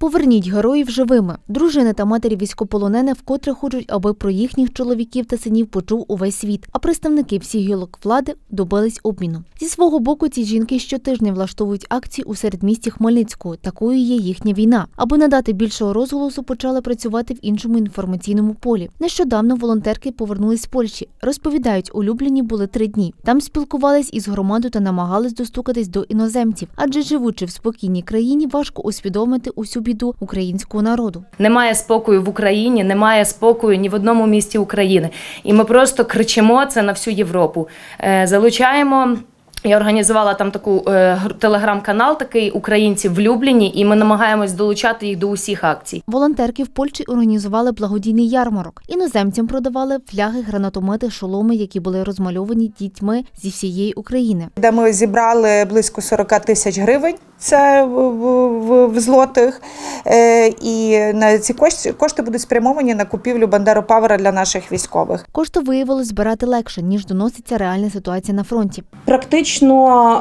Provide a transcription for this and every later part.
Поверніть героїв живими. Дружини та матері військополонених вкотре хочуть, аби про їхніх чоловіків та синів почув увесь світ. А представники всіх гілок влади добились обміну. Зі свого боку, ці жінки щотижня влаштовують акції у середмісті Хмельницького. Такою є їхня війна. Аби надати більшого розголосу, почали працювати в іншому інформаційному полі. Нещодавно волонтерки повернулись з Польщі. Розповідають, улюблені були три дні. Там спілкувались із громадою та намагались достукатись до іноземців, адже живучи в спокійній країні, важко усвідомити усю біду українського народу. Немає спокою в Україні, немає спокою ні в одному місті України. І ми просто кричимо це на всю Європу. Е, Залучаємо. Я організувала там таку е, телеграм-канал, такий українці в Любліні, і ми намагаємось долучати їх до усіх акцій. Волонтерки в Польщі організували благодійний ярмарок. Іноземцям продавали фляги, гранатомети, шоломи, які були розмальовані дітьми зі всієї України. де ми зібрали близько 40 тисяч гривень. Це в, в, в злотих. Е, і на ці кошти, кошти будуть спрямовані на купівлю бандеропавера для наших військових. Кошти виявилось збирати легше ніж доноситься реальна ситуація на фронті. Практично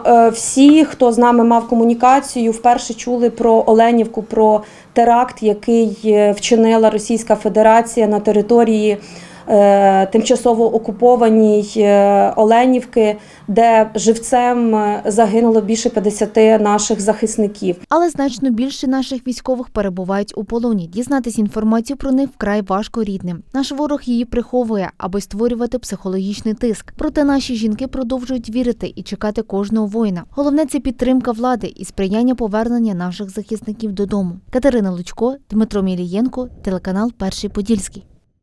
е, всі, хто з нами мав комунікацію, вперше чули про Оленівку, про теракт, який е, вчинила Російська Федерація на території тимчасово окупованій е, Оленівки, де живцем е, загинуло більше 50 наших захисників. Але значно більше наших військових перебувають у полоні. Дізнатись інформацію про них вкрай важко рідним. Наш ворог її приховує, аби створювати психологічний тиск. Проте наші жінки продовжують вірити і чекати кожного воїна. Головне це підтримка влади і сприяння повернення наших захисників додому. Катерина Лучко, Дмитро Мілієнко, телеканал Перший Подільський.